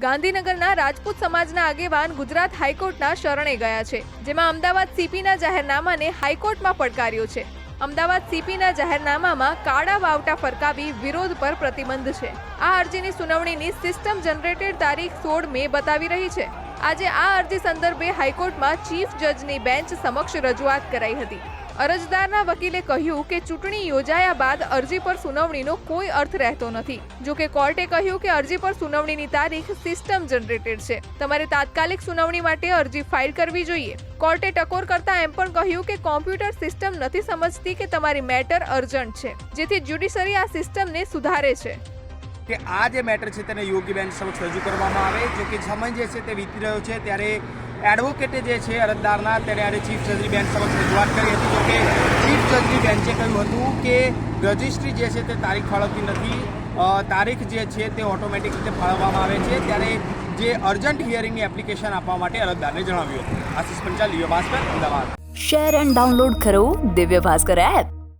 ગાંધીનગરના રાજપૂત સમાજના આગેવાન ગુજરાત હાઈકોર્ટના શરણે ગયા છે, જેમાં અમદાવાદ સીપીના જાહેરનામાને હાઈકોર્ટમાં પડકાર્યો છે. અમદાવાદ સીપીના જાહેરનામામાં કાળા વાવટા ફરકાવી વિરોધ પર પ્રતિબંધ છે. આ અરજીની સુનાવણીની સિસ્ટમ જનરેટેડ તારીખ સોળ મે બતાવી રહી છે. આજે આ અરજી સંદર્ભે હાઈકોર્ટમાં ચીફ જજની બેન્ચ સમક્ષ રજૂઆત કરાઈ હતી. અરજદારના વકીલે કહ્યું કે ચૂંટણી યોજાયા બાદ અરજી પર સુનાવણીનો કોઈ અર્થ રહેતો નથી. જો કે કોર્ટે કહ્યું કે અરજી પર સુનાવણીની તારીખ સિસ્ટમ જનરેટેડ છે. તમારે તાત્કાલિક સુનાવણી માટે અરજી ફાઇલ કરવી જોઈએ. કોર્ટે ટકોર કરતા એમ પણ કહ્યું કે કોમ્પ્યુટર સિસ્ટમ નથી સમજતી કે તમારી મેટર અર્જન્ટ છે, જેથી જ્યુડિશરી આ સિસ્ટમને સુધારે છે. કે આ જે મેટર છે તેને યોગીબેન સમક્ષ રજૂ કરવામાં આવે. જો કે સમય જે છે તે વીતી રહ્યો છે, ત્યારે એડવોકેટે જે છે અરજદારના, તેને આજે ચીફ જજની બેન્ચ સમક્ષ રજૂઆત કરી હતી. જો કે ચીફ જજની બેન્ચે કહ્યું હતું કે રજિસ્ટ્રી જે છે તે તારીખ ફાળવતી નથી. તારીખ જે છે તે ઓટોમેટિક રીતે ફાળવવામાં આવે છે. ત્યારે જે અર્જન્ટ હિયરિંગની એપ્લિકેશન આપવા માટે અરજદારને જણાવ્યું હતું. Ashish Panchal Divya Bhaskar, Ahmedabad. Share and download કરો દિવ્ય ભાસ્કર એપ